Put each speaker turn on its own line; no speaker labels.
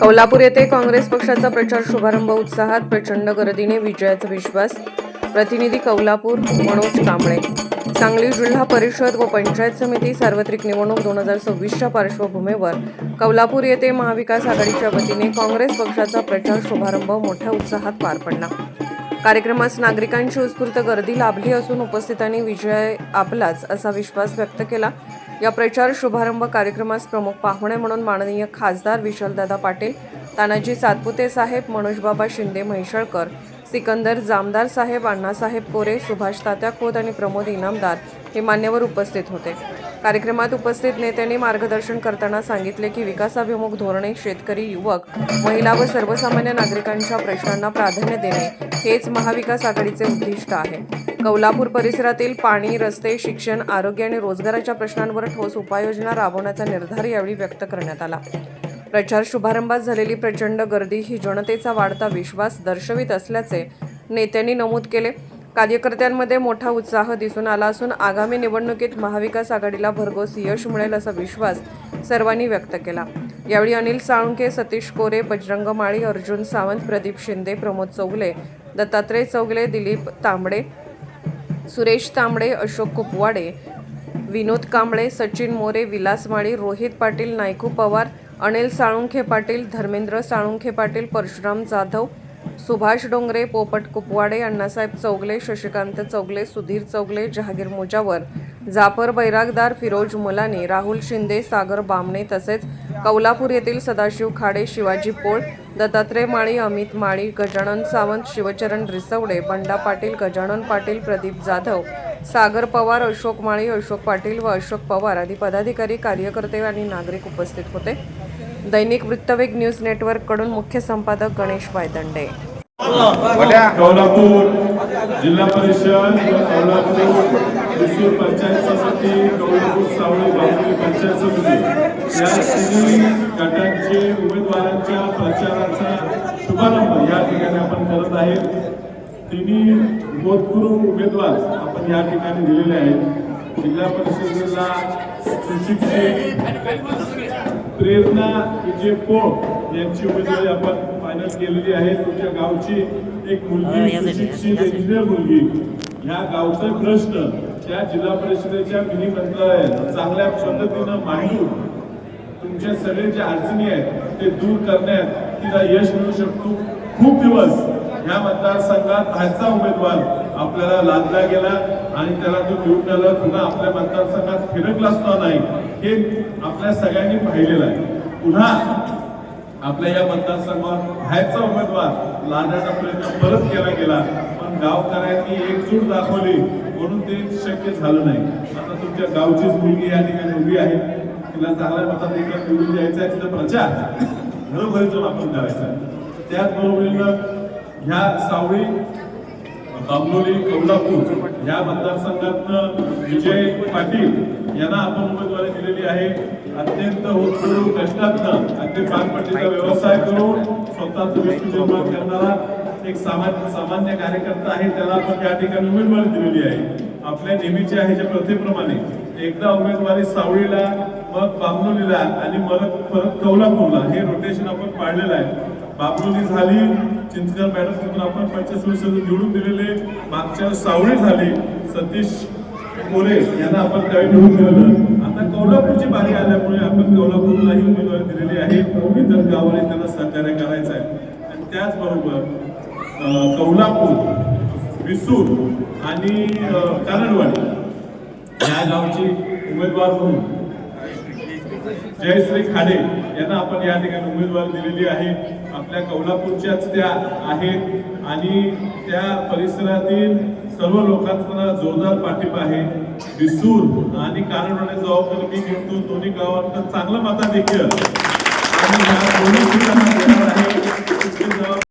कौलापूर येथे काँग्रेस पक्षाचा प्रचार शुभारंभ उत्साहात प्रचंड गर्दीने विजयाचा विश्वास. प्रतिनिधी कौलापूर मनोज कांबळे. सांगली जिल्हा परिषद व पंचायत समिती सार्वत्रिक निवडणूक दोन हजार सव्वीसच्या पार्श्वभूमीवर कौलापूर येथे महाविकास आघाडीच्या वतीने काँग्रेस पक्षाचा प्रचार शुभारंभ मोठ्या उत्साहात पार पडला. कार्यक्रमास नागरिकांची उत्स्फूर्त गर्दी लाभली असून उपस्थितांनी विजय आपलाच असा विश्वास व्यक्त केला. या प्रचार शुभारंभ कार्यक्रमास प्रमुख पाहुणे म्हणून माननीय खासदार विशालदादा पाटील तानाजी सातपुते साहेब मनोजबाबा शिंदे म्हैसळकर सिकंदर जामदार साहेब अण्णासाहेब कोरे सुभाष तात्या खोत आणि प्रमोद इनामदार हे मान्यवर उपस्थित होते. कार्यक्रमात उपस्थित नेत्यांनी मार्गदर्शन करताना सांगितले की विकासाभिमुख धोरणे शेतकरी युवक महिला व सर्वसामान्य नागरिकांच्या प्रश्नांना प्राधान्य देणे हेच महाविकास आघाडीचे उद्दिष्ट आहे. कौलापूर परिसरातील पाणी रस्ते शिक्षण आरोग्य आणि रोजगाराच्या प्रश्नांवर ठोस उपाययोजना राबवण्याचा निर्धार यावेळी व्यक्त करण्यात आला. प्रचार शुभारंभात झालेली प्रचंड गर्दी ही जनतेचा वाढता विश्वास दर्शवित असल्याचे नेत्यांनी नमूद केले. कार्यकर्त्यांमध्ये मोठा उत्साह दिसून आला असून आगामी निवडणुकीत महाविकास आघाडीला भरघोस यश मिळेल असा विश्वास सर्वांनी व्यक्त केला. यावेळी अनिल साळुंके सतीश कोरे बजरंग माळी अर्जुन सावंत प्रदीप शिंदे प्रमोद चौगले दत्तात्रय चौगले दिलीप तांबडे सुरेश तांबडे अशोक कुपवाडे विनोद कांबळे सचिन मोरे विलास माळी रोहित पाटील नायकू पवार अनिल साळुंखे पाटील धर्मेंद्र साळुंखे पाटील परशुराम जाधव सुभाष डोंगरे पोपट कुपवाडे अण्णासाहेब चौगले शशिकांत चौगले सुधीर चौगले जहागीर मुजावर जाफर बैरागदार फिरोज मुलानी राहुल शिंदे सागर बामणे तसेच कौलापूर येथील सदाशिव खाडे शिवाजी पोळ दत्तात्रय माळी अमित माळी गजानन सावंत शिवचरण रिसवडे बंडा पाटील गजानन पाटील प्रदीप जाधव सागर पवार अशोक माळी अशोक पाटील व अशोक पवार आदी पदाधिकारी कार्यकर्ते आणि नागरिक उपस्थित होते. दैनिक वृत्तवेग न्यूज नेटवर्ककडून मुख्य संपादक गणेश वायदंडे.
कोल्हापूर जिल्हा परिषद कोल्हापूर त्रिशूर पंचायत समिती कौलापूर सावळी बाहुली पंचायत समिती. या तिन्ही गटांचे उमेदवारांच्या प्रचाराचा शुभारंभ या ठिकाणी आपण करत आहे तिन्ही बोधपूर्व उमेदवार आपण या ठिकाणी दिलेले आहेत. जिल्हा परिषदेला सुशिक्षित प्रेरणा विजय पोळ यांची उमेदवारी आपण फायनल केलेली आहे. तुमच्या गावची एक मुलगी सुशिक्षित इंजिनियर मुलगी. ह्या गावचा प्रश्न त्या जिल्हा परिषदेच्या मिनी मंत्रालयात चांगल्या पद्धतीनं मांडून तुमच्या सगळे जे अडचणी आहेत ते दूर करण्यात तिला यश मिळू शकतो. खूप दिवस ह्या मतदारसंघात त्यांचा उमेदवार आपल्याला लादला गेला आणि त्याला तो निवडून आला. पुन्हा आपल्या मतदारसंघात फिरकला सुद्धा नाही. हे आपल्या सगळ्यांनी पाहिलेलं आहे. पुन्हा आपल्या या मतदारसंघात बाहेरचा उमेदवार लादण्याचा प्रयत्न परत केला गेला. पण गावकऱ्यांनी एकजूट दाखवली. म्हणून ते शक्य झालं नाही. आता तुमच्या गावचीच मुलगी या ठिकाणी उभी आहे. तिला चांगल्या मताधिकार निवडून द्यायचा आहे. तिचा प्रचार. घरोघरी जाऊन आपण करायचा त्याचबरोबरीनं ह्या सावळी बांबोली कोल्हापूर या मतदारसंघातनं विजय पाटील यांना आपण उमेदवारी दिलेली आहे. अत्यंत होतकरू कष्टातनं अगदी पानपट्टीचा व्यवसाय करून स्वतःच विश्व निर्माण करणारा एक सामान्य सामान्य कार्यकर्ता आहे. त्याला आपण या ठिकाणी उमेदवारी दिलेली आहे. आपल्या नेहमीच्या ह्याच्या प्रथेप्रमाणे एकदा उमेदवारी सावळीला मग बाबनोलीला आणि परत परत कोल्हापूरला हे रोटेशन आपण पाडलेलं आहे. बांबोली झाली चिंचगाव मॅडम तिथून आपण पंचवीस वर्ष निवडून दिलेले मागच्या सावळी झाली. सतीश कोरे यांना आपण त्यावेळी निवडून दिलेलं. आता कौलापूरची बारी आल्यामुळे आपण कौलापूरलाही उमेदवारी दिलेली आहे. इतर गावाने त्यांना सहकार्य करायचं आहे. आणि त्याचबरोबर कोल्हापूर कौलापूर विसूर आणि कानडवाडी या गावची उमेदवार म्हणून जयश्री खाडे यांना आपण या ठिकाणी उमेदवार दिलेली आहे आपल्या कोल्हापूरच्याच त्या आहेत आणि त्या परिसरातील सर्व लोकांचा जोरदार पाठिंबा आहे. विसूर आणि कानडवाडी जबाबदारी मी घेतो. दोन्ही गावांना चांगलं मताधिक्य. आणि